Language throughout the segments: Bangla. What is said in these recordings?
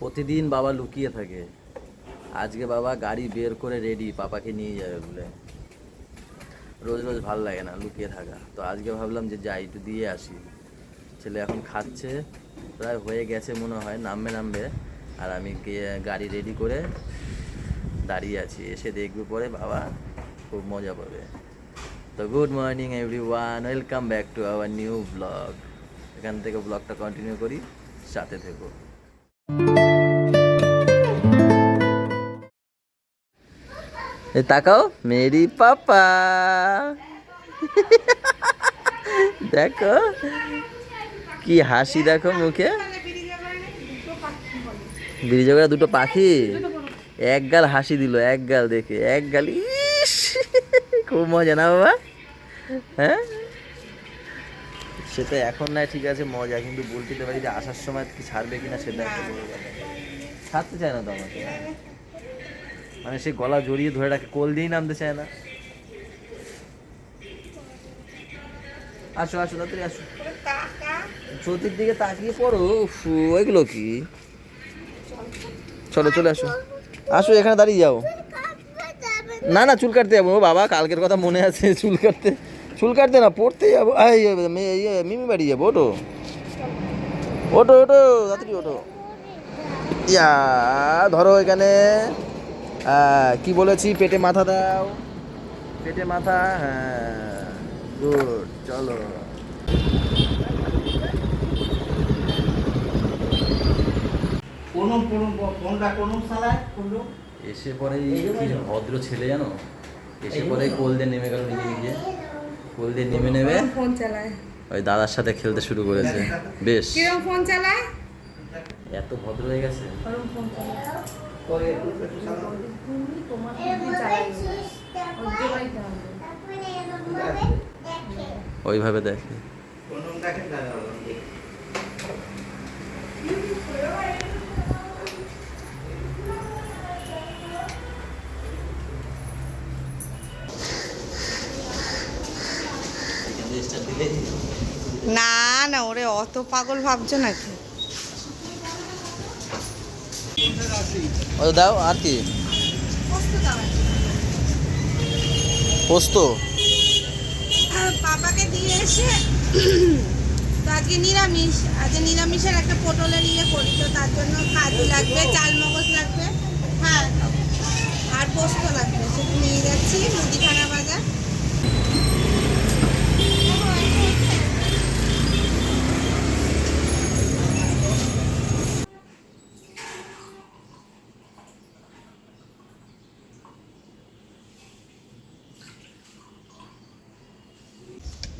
প্রতিদিন বাবা লুকিয়ে থাকে। আজকে বাবা গাড়ি বের করে রেডি পাপাকে নিয়ে যাবে বলে। রোজ রোজ ভালো লাগে না লুকিয়ে থাকা। তো আজকে ভাবলাম যে যাই, একটু দিয়ে আসি। ছেলে এখন খাচ্ছে, প্রায় হয়ে গেছে মনে হয়, নামবে নামবে। আর আমি গাড়ি রেডি করে দাঁড়িয়ে আছি। এসে দেখবে পরে বাবা খুব মজা পাবে। তো good morning everyone welcome back to our new blog এখান থেকে ব্লগটা কন্টিনিউ করি, সাথে থেকো। তাকাও, মেরি পাপা। দেখো, কি হাসি দেখো মুখে। ব্রিজে দুটো পাখি। এক গাল হাসি দিল, এক গাল দেখে, এক গাল, ইস, খুব মজা না বাবা? হ্যাঁ? সেটা এখন না ঠিক আছে, মজা, কিন্তু বলতে পারি যে আসার সময় কি ছাড়বে কিনা সেটা। ছাড়তে চায় না তো আমাকে। মানে সে গলা জড়িয়ে ধরে রাখে, কোল দিয়েই নামতে চায় না। আসো আসো, তাড়াতাড়ি আসো। চৌতির দিকে তাকিয়ে পড়ো এগুলো কি? চলো, চলে আসো। আসো, এখানে দাঁড়িয়ে যাও। না না, চুল কাটতে যাব। বাবা, কালকের কথা মনে আছে, চুল কাটতে। চুল কাটতে না, পড়তে যাব। মিমি বাড়ি যাব ওটো ওটো ওটো তাড়াতাড়ি ওটো ইয়া, ধরো এখানে। কি বলেছি? পেটে মাথা দাও। পেটে মাথা? হ্যাঁ গুড চলো। সালায় কোন এসে পরে কি ভদ্র ছেলে জানো? এসে পরে কোল দিয়ে নেমে গেল নিজে নিজে। কোল দিয়ে নেমে নেমে ফোন চালায়? ওই দাদার সাথে খেলতে শুরু করেছে। বেশ। কিরম ফোন চালায়? এত ভদ্র হয়ে গেছে। ফোন চালায়? ওইভাবে দেখে। না না ওরে অত পাগল ভাবছ নাকি? ও দাও আর কি? পোস্ত পাপাকে দিয়ে এসে তো আজকে নিরামিষ আজকে নিরামিষের একটা পটলের ইয়ে করি তো তার জন্য কাজু লাগবে চাল মগজ লাগবে হ্যাঁ আর পোস্ত লাগবে। সেটা নিয়ে যাচ্ছি মুদিখানা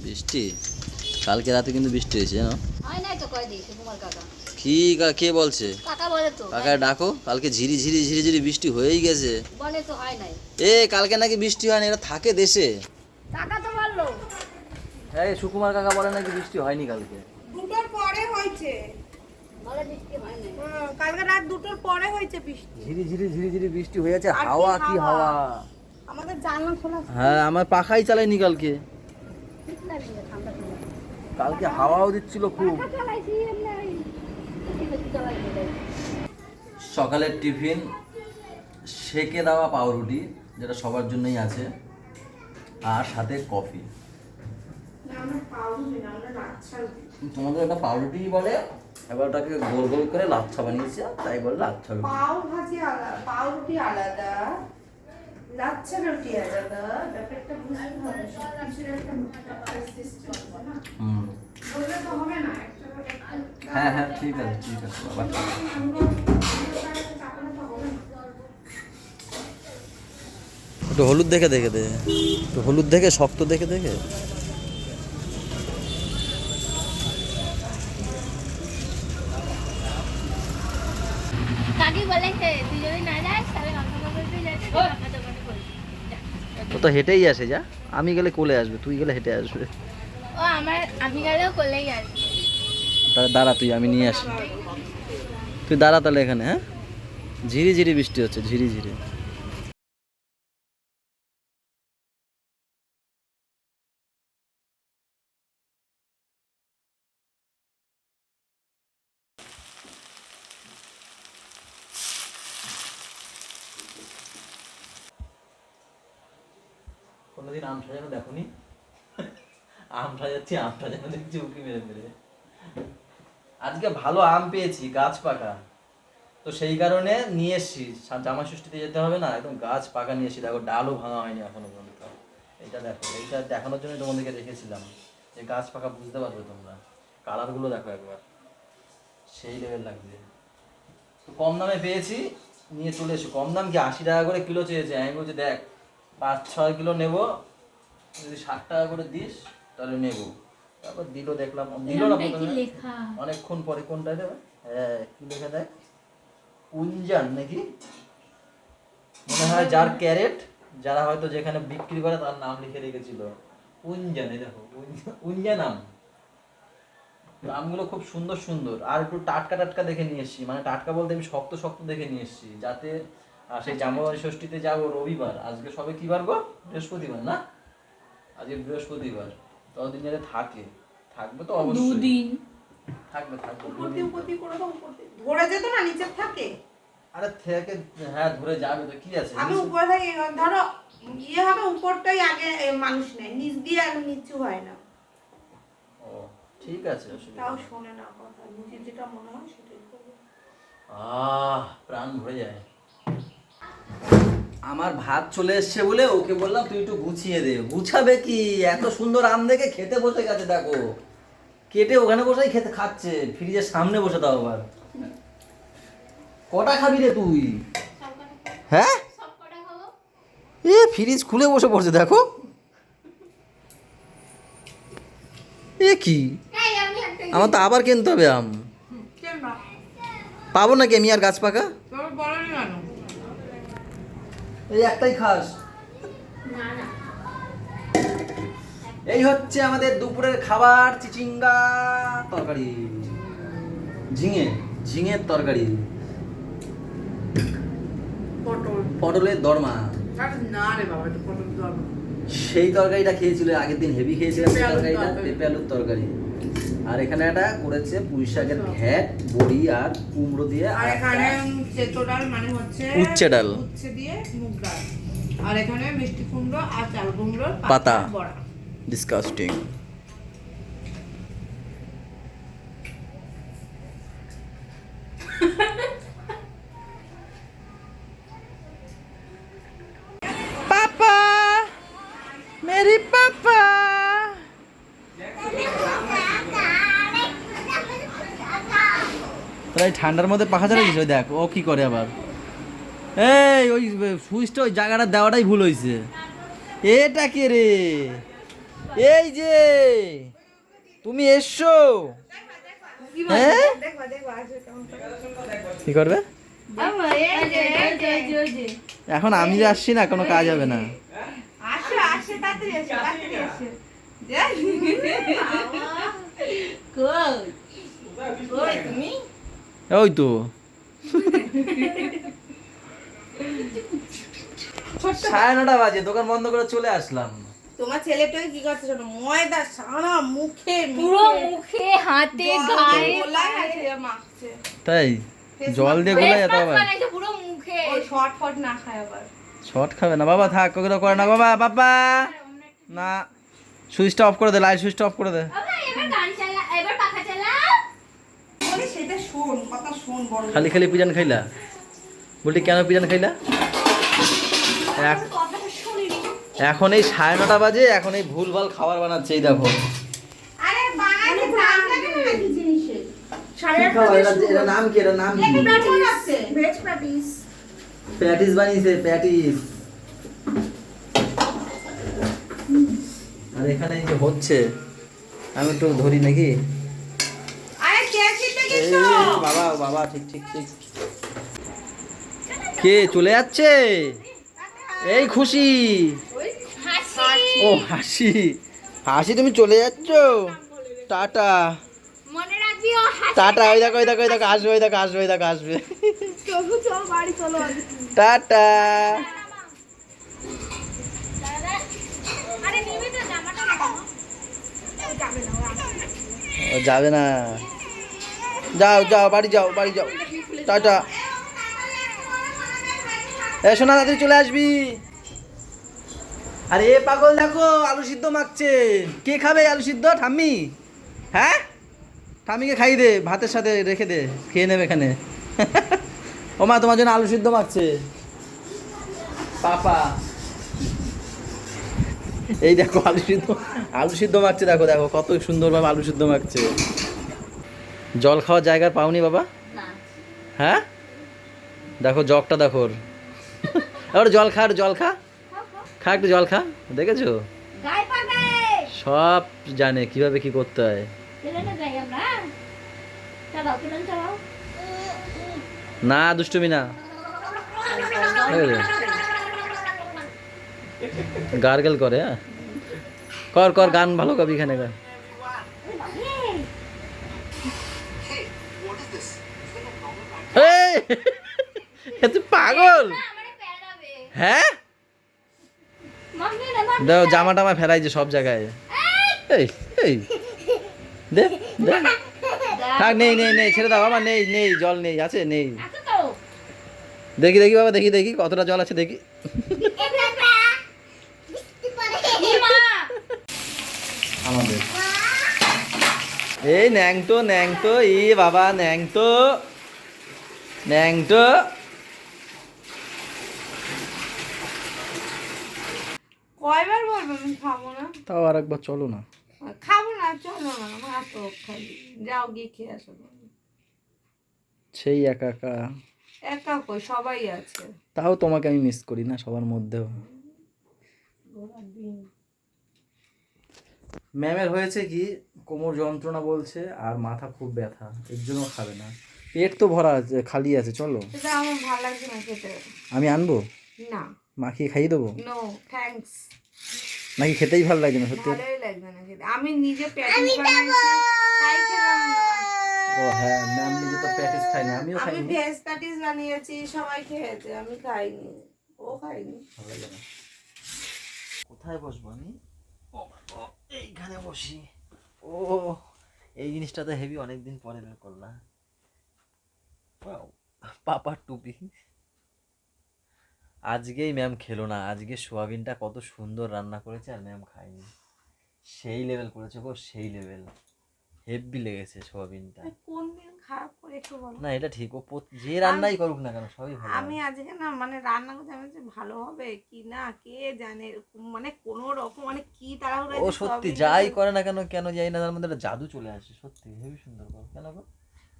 বৃষ্টি? কালকে রাতে কিন্তু বৃষ্টি হয়েছে জানো? হয় কি কে বলছে? কাকা বলে তো। কাকা ডাকো কালকে ঝিরি ঝিরি ঝিরি ঝিরি বৃষ্টি হয়েই গেছে। বলে তো হয় নাই। এ কালকে নাকি বৃষ্টি হয় না এরা থাকে দেশে। কাকা তো বলল। এই সুকুমার কাকা বলে নাকি বৃষ্টি হয়নি কালকে। দুটোর পরে হয়েছে। বৃষ্টি কালকে রাত দুটোর পরে হয়েছে বৃষ্টি। ঝিরি ঝিরি ঝিরি ঝিরি বৃষ্টি হয়ে যাচ্ছে হাওয়া কি হাওয়া? হাওয়া? আমাদের জানলা খোলা। হ্যাঁ আমার পাখাই চালাইনি কালকে ঠিক লাগছে ঠান্ডা ঠান্ডা কালকে হাওয়াও দিচ্ছিল খুব। সকালের টিফিন সেকে দেওয়া পাউরুটি যেটা সবার জন্যই আছে আর সাথে কফি। তোমাদের একটা পাউরুটি বলে এবার ওটাকে গোল গোল করে লাচ্ছা বানিয়েছে তাই বলে লাচ্ছা রুটি। ভাজি আলাদা পাউরুটি আলাদা। লাচ্ছা রুটি আলাদা ব্যাপারটা বুঝতে হবে সবকিছুর একটা সিস্টেম না বললে তো হবে না একটা একটা হ্যাঁ হ্যাঁ ঠিক আছে ঠিক আছে বাবা একটু হলুদ দেখে দেখে দে একটু হলুদ দেখে শক্ত দেখে দেখে কাকি বলেছে তুই যদি না যাস তাহলে কাকা কাকা তুই যাস কাকা দোকানে করবি ও তো হেঁটেই আসে যা। আমি গেলে কোলে আসবে তুই গেলে হেঁটে আসবে। ও আমার আমি গেলেও কোলেই আসবে। তাহলে দাঁড়া তুই আমি নিয়ে আসি। তুই দাঁড়া তাহলে এখানে হ্যাঁ? ঝিরি ঝিরি বৃষ্টি হচ্ছে ঝিরি ঝিরি আম সাজাচ্ছি আম সাজানো দেখছি উঁকি মেরে মেরে। আজকে ভালো আম পেয়েছি, গাছ পাকা। তো সেই কারণে নিয়ে এসছি। জামা ষষ্ঠীতে যেতে হবে না, একদম গাছ পাকা নিয়ে এসছি। দেখো, ডালও ভাঙা হয়নি এখনও পর্যন্ত। এইটা দেখো, এইটা দেখানোর জন্য তোমাদেরকে রেখেছিলাম। যে গাছ পাকা বুঝতে পারবে তোমরা। কালারগুলো দেখো একবার। সেই লেভেল লাগবে। তো কম দামে পেয়েছি, নিয়ে চলে এসো। কম দাম কি আশি টাকা করে কিলো চেয়েছে? আমি বলছি, দেখ, পাঁচ, ছয় কিলো নেব। যদি ষাট টাকা করে দিস, তাহলে নেব। তারপর দিল দেখলাম। দিল না প্রথমে? অনেকক্ষণ পরে কোনটা দেবে? হ্যাঁ কি লেখা দেয়? উঞ্জান নাকি? মনে হয় যার ক্যারেট যারা হয়তো যেখানে বিক্রি করে তার নাম লিখে রেখেছিল। উঞ্জান এই দেখো উঞ্জা- আম। আমগুলো খুব সুন্দর সুন্দর। আর একটু টাটকা টাটকা দেখে নিয়ে এসছি। মানে টাটকা বলতে আমি শক্ত শক্ত দেখে নিয়ে এসছি যাতে সেই জামাই ষষ্ঠীতে যাব রবিবার। আজকে সবে কি বার গো? বৃহস্পতিবার না? আজকে বৃহস্পতিবার। ততদিন যাতে থাকে থাকবে তো অবশ্যই। দুদিন থাকবে থাকবে। উপর দিয়ে উপর দিয়ে করে দাও উপর দিয়ে। ধরে যেত না নিচে থাকে। আরে থেকে হ্যাঁ ধরে যাবে তো কি আছে? আমি উপরে থাকি ধরো ইয়ে হবে উপরটাই আগে মানুষ নেয়। নিচ দিয়ে আর নিচু হয় না। ও ঠিক আছে তাও শোনে না কথা। যেটা মনে হয় সেটাই করবে। আহ প্রাণ ভরে যায়। আমার ভাত চলে এসছে বলে ওকে বললাম তুই একটু গুছিয়ে দে। গুছাবে কি? এত সুন্দর আম দেখে খেতে বসে গেছে দেখো। কেটে ওখানে বসেই খেতে খাচ্ছে ফ্রিজের সামনে বসে দাও আবার। কটা খাবি রে তুই? হ্যাঁ? এ ফ্রিজ খুলে বসে পড়ছে দেখো। এ কি? আমার তো আবার কিনতে হবে আম। পাবো নাকি আমি আর গাছ পাকা? এই একটাই খাস। এই হচ্ছে আমাদের দুপুরের খাবার চিচিঙ্গা তরকারি। ঝিঙে ঝিঙের তরকারি। পটলের দরমা। না রে বাবা এটা পটল সেই তরকারিটা খেয়েছিল আগের দিন হেভি খেয়েছিলাম সেই পেঁপে আলুর তরকারিটা তরকারি। পেঁপে আলুর তরকারি। আর এখানে একটা করেছে পুঁই শাকের ঘ্যাট বড়ি আর কুমড়ো দিয়ে আর এখানে চেতো ডাল মানে হচ্ছে উচ্ছে ডাল। উচ্ছে দিয়ে মুগ ডাল আর এখানে মিষ্টি কুমড়ো আর চাল কুমড়োর পাতা। পাতা বড়া ডিসকাস্টিং পাপা মেরি পাপা এই ঠান্ডার মধ্যে পাখা চালিয়েছিস ওই দেখ ও কি করে আবার? এই ওই সুইচটা ওই জায়গাটা দেওয়াটাই ভুল হয়েছে। এটা কে রে? এই যে তুমি এসছো? হ্যাঁ। কি করবে? এখন আমি যে আসছি না কোনো কাজ হবে না। তুমি? ওই তো। সাড়ে নটা বাজে দোকান বন্ধ করে চলে আসলাম। তোমার ছেলেটাকে কি করছে শোনো? ময়দা সারা মুখে পুরো মুখে হাতে গায়ে। গোলায় তাই? জল দিয়ে গোলা যেতে হবে। পুরো মুখে। ওই শর্ট ফট না খায় আবার। শর্ট খাবে না। বাবা থাক ওগুলো করে না। বাবা বাবা! না সুইচটা অফ করে দে লাইট সুইচটা অফ করে দে বাবা এবার গান চালা এবার পাখা চালা বলে সেটা শোন কথা শোন বড় খালি খালি পিজান খাইলা? বলি কেন পিজান খাইলা? এক- এখন এই সাড়ে নটা বাজে এখন এই ভুলভাল খাবার বানাচ্ছে এই দেখো। আরে বাঙালি টাইম লাগে না নাকি জিনিসে? কি খাবার এটা এটা নাম কি? এটা নাম কি? প্যাটিস বানিয়েছে প্যাটিস আর এখানে যে হচ্ছে আমি একটু ধরি নাকি আরে কে কিনতে এই গেছো বাবা বাবা, ঠিক ঠিক ঠিক। কে চলে যাচ্ছে? এই খুশি। ও, হাসি। হাসি, তুমি চলে যাচ্ছ? টাটা। টাটা, ওই দেখো ওই দেখো ওই দেখো, আসবে, ওই দেখো, আসবে, ওই দেখো, আসবে। টাটা। যাবে না। যাও যাও, বাড়ি যাও বাড়ি যাও। টাটা। এ শোনা তাড়াতাড়ি চলে আসবি। আরে, এ পাগল, দেখো, আলু সিদ্ধ মাখছে। কে খাবে আলু সিদ্ধ, ঠাম্মি? হ্যাঁ? ঠাম্মিকে খাই দে, ভাতের সাথে রেখে দে, খেয়ে নেবে এখানে। ও মা, তোমার জন্য আলু সিদ্ধ মাখছে। পাপা। এই দেখো, আলু সিদ্ধ আলু সিদ্ধ মাখছে, দেখো দেখো, কত সুন্দরভাবে আলু সিদ্ধ মাখছে। জল খাওয়ার জায়গা পাওনি বাবা? হ্যাঁ? দেখো জগটা দেখো ওর। এবার জল খা একটু জল খা। খা একটু জল খা। দেখেছ? সব জানে কীভাবে কি করতে হয়। না দুষ্টুমি না। গার্গেল করে হ্যাঁ? কর কর গান ভালো কবি এখানে গান এই, এ তুই পাগল? হ্যাঁ? দাও জামা টামা ফেলাই যে সব জায়গায়। এই এই। দে দে। থাক নেই নেই নেই ছেড়ে দাও বাবা নেই নেই জল নেই আছে নেই। দেখি দেখি বাবা দেখি দেখি কতটা জল আছে দেখি কি মা আমাদের এই ন্যাংটো ন্যাংটো ই বাবা ন্যাংটো। ন্যাংটো। কয়বার বলব আমি খাব না? তাও আর একবার চলো না। খাব না চলো না হোক খালি। যাও গিয়ে খেয়ে আসো। সেই একা একা। একা কই? সবাই আছে। তাও তোমাকে আমি মিস করি না সবার মধ্যেও। ম্যামের হয়েছে কি কোমর যন্ত্রণা বলছে আর মাথা খুব ব্যথা এর জন্য খাবে না। পেট তো ভরা আছে খালি আছে চলো। সেটা আমার ভালো লাগছে না খেতে। আমি আনব? না। মাখিয়ে খাইয়ে দেবো? নো থ্যাঙ্কস নাকি খেতেই ভালো লাগছে না সত্যি? ভালোই লাগবে না খেতে। আমি নিজে প্যাটিস। ও হ্যাঁ ম্যাম নিজে তো প্যাটিস আমিও আমি ভেজ প্যাটিস বানিয়েছি সবাই খেয়েছে আমি খাইনি। ও খাইনি ভালো লাগে না। কোথায় বসবো আমি? এইখানে বসি। ও, এই জিনিসটা তো হেভি, অনেকদিন পরে বের করলাম। পাপার টুপি। আজকেই ম্যাম খেলো না, আজকে সোয়াবিনটা কত সুন্দর রান্না করেছে আর ম্যাম খায়নি। সেই লেভেল করেছে গো, সেই লেভেল হেভি লেগেছে সোয়াবিনটা। কোন খারাপ করে একটু বলো। না এটা ঠিক। ও যে রান্নাই করুক না কেন সবই ভালো আমি আজকে না মানে রান্না করতে আমি যে ভালো হবে কি না কে জানে মানে কোনো রকম মানে কি তাড়াহুড়ো ও সত্যি যাই করে না কেন কেন যাই না তার মধ্যে একটা জাদু চলে আসে সত্যি হেবি সুন্দর করে। কেন গো?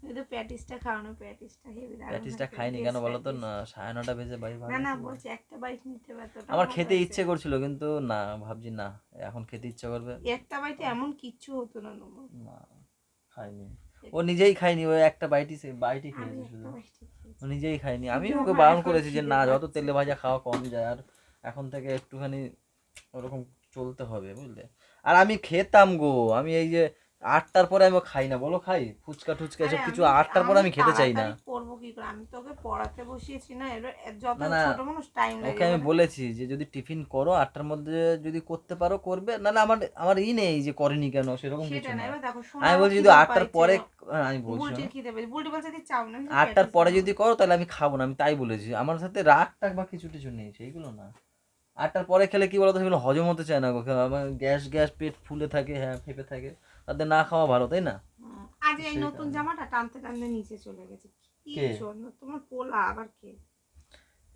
কিন্তু প্যাটিসটা খাওয়ানো প্যাটিসটা হেভি প্যাটিসটা খাইনি কেন বলো তো? না সাড়ে নটা বেজে বাড়ি না না বলছি একটা বাইট নিতে পারতো আমার খেতে ইচ্ছে করছিল কিন্তু না ভাবছি না এখন খেতে ইচ্ছে করবে। একটা বাইটে এমন কিচ্ছু হতো না না খাইনি। ও নিজেই খাইনি ও একটা বাইটি সে বাইটি খেয়ে খেয়েছে শুধু। ও নিজেই খাইনি আমি ওকে বারণ করেছি যে না যত তেলে ভাজা খাওয়া কম যায় আর এখন থেকে একটুখানি ওরকম চলতে হবে বুঝলে? আর আমি খেতাম গো। আমি এই যে আটটার পরে আমি খাই না বলো খাই? ফুচকা টুচকা এসব কিছু আটটার পরে আমি খেতে চাই না। করব কি করে? আমি তোকে পড়াতে বসিয়েছি না যত না, না, ছোট মানুষ টাইম লাগে ওকে আমি বলেছি যে যদি টিফিন করো আটটার মধ্যে যদি করতে পারো করবে। নাহলে আমার আমার ই নেই যে করেনি কেন সেরকম কিছু না না। আমি বলছি যদি আটটার পরে হ্যাঁ, আমি বলছি না আটটার পরে যদি করো তাহলে আমি খাব না আমি তাই বলেছি। আমার সাথে রাগ টাগ বা কিছু টিছু নেই সেইগুলো না। আটটার পরে খেলে কি বলতো সেগুলো হজম হতে চায় না আমার গ্যাস গ্যাস পেট ফুলে থাকে হ্যাঁ ফেপে থাকে। তাদের না খাওয়া ভালো তাই না? আজ এই নতুন জামাটা টানতে টানতে নিচে চলে গেছে। কি? জন্য? তোমার পোলা আবার কে?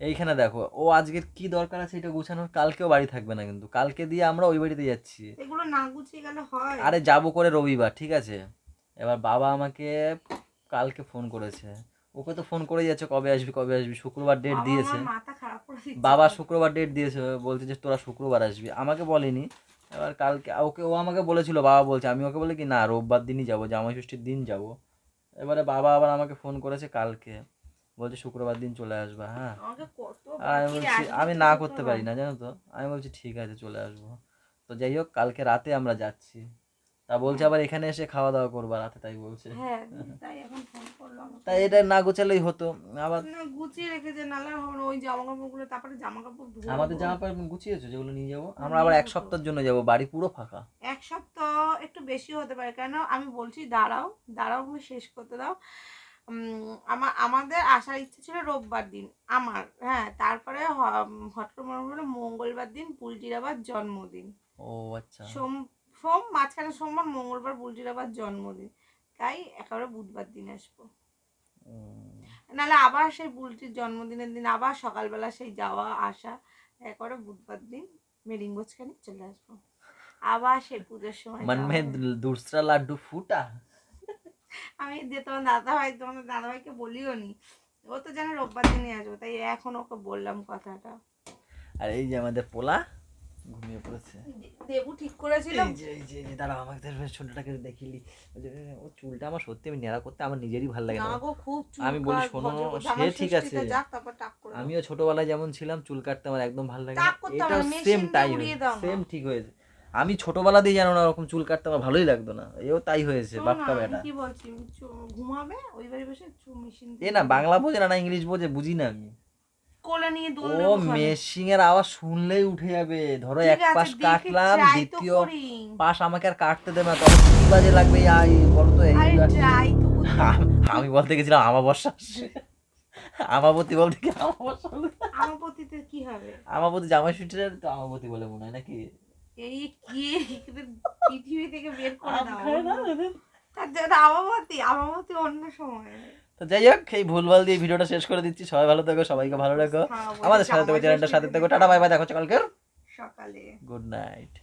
এইখানে দেখো ও আজকের কি দরকার আছে এটা গুছানোর? কালকেও বাড়ি থাকবে না কিন্তু। কালকে দিয়ে আমরা ওই বাড়িতে যাচ্ছি। এগুলো না গুছিয়ে গেলে হয়। আরে যাব করে রবিবার ঠিক আছে? এবার বাবা আমাকে কালকে ফোন করেছে। ওকে তো ফোন করে যাচ্ছে কবে আসবি কবে আসবি? শুক্রবার ডেট দিয়েছে। বাবা শুক্রবার ডেট দিয়েছে বলছে যে তোরা শুক্রবার আসবি। আমাকে বলেনি এবার কালকে ওকে ও আমাকে বলেছিল বাবা বলছে আমি ওকে বলে কি না রোববার দিনই যাব জামাই ষষ্ঠীর দিন যাব। এবারে বাবা আবার আমাকে ফোন করেছে কালকে বলছে শুক্রবার দিন চলে আসবা হ্যাঁ। আর আমি বলছি আমি না করতে পারি না জানো তো? আমি বলছি ঠিক আছে চলে আসব। তো যাই হোক কালকে রাতে আমরা যাচ্ছি। তা বলছে আবার এখানে এসে খাওয়া দাওয়া করবা রাতে তাই বলছে। হ্যাঁ তাই এখন ফোন করলাম তাই এটা না গোছালেই হতো। আবার না গুছিয়ে রেখেছে নালে হবে না, ওই জামা কাপড়গুলো তারপরে জামা কাপড় ধোবো। আমাদের জামা কাপড় গুছিয়েছো যেগুলো নিয়ে যাব? আমরা আবার এক সপ্তাহের জন্য যাব বাড়ি পুরো ফাঁকা। এক সপ্তাহ একটু বেশি হতে পারে কেন আমি বলছি দাঁড়াও দাঁড়াও আমি শেষ করতে দাও। উম, আমার আমাদের আসার ইচ্ছে ছিল রোববার দিন আমার হ্যাঁ তারপরে হট করে মনে হলো মঙ্গলবার দিন পুলটির আবার জন্মদিন। ও আচ্ছা। সোম সোম মাঝখানে সোমবার মঙ্গলবার বুলটির আবার জন্মদিন। তাই একেবারে বুধবার দিন আসব। নাহলে আবার সেই বুলটির জন্মদিনের দিন আবার সকালবেলা সেই যাওয়া আসা একেবারে বুধবার দিন মেরিং বোঝখানে চলে আসব। আবার সেই পুজোর সময় মানে মন দুসরা লাড্ডু ফুটা? আমি যে তোমার দাদা ভাই তোমার দাদা ভাইকে বলিও নি ও তো জানে রোববার দিনই আসব তাই এখন ওকে বললাম কথাটা। আর এই যে আমাদের পোলা? ঘুমিয়ে পড়েছে। দেবু ঠিক করেছিল এই যে এই যে এই যে দাঁড়াও আমাকে ছোটটাকে দেখিলি ও চুলটা আমার সত্যি আমি নেড়া করতে আমার নিজেরই ভালো লাগে না। খুব চুল আমি বলি শোনো। সে ঠিক আছে। আমিও ছোটবেলায় যেমন ছিলাম চুল কাটতে আমার একদম ভালো লাগে machine সেম না। সেম ঠিক হয়েছে। আমি ছোটবেলা দিয়ে জানো না ওরকম চুল কাটতে আমার ভালোই লাগতো না। এও তাই হয়েছে বাপকা বেটা কি বলছি ঘুমাবে ওই বাড়ি বসে এ না বাংলা বোঝে না না ইংলিশ বোঝে বুঝি না আমি। কোলে নিয়ে দোল ও মেশিং এর আওয়াজ শুনলেই উঠে যাবে। ধরো এক পাশ কাটলাম দ্বিতীয় পাশ আমাকে আর কাটতে দেবে না তখন কি বাজে লাগবে আই বলো তো এই আম- বলতে গেছিলাম আমাবস্যা। আমাবতী বলতে কি আমাবস্যা? কি হবে? আমাবতী জামাই সুটির তো আমাবতী বলে মনে হয় নাকি? এই কি পৃথিবী থেকে বের করে দাও। আমাবতী আমাবতী অন্য সময়। তো যাই হোক এই ভুলভাল দিয়ে ভিডিওটা শেষ করে দিচ্ছি। সবাই ভালো থাকো সবাইকে ভালো রাখো। আমাদের সাথে থেকো চ্যানেলটার সাথে থাকো। থেকো। টাটা বাই বাই দেখো কালকে সকালে। Good night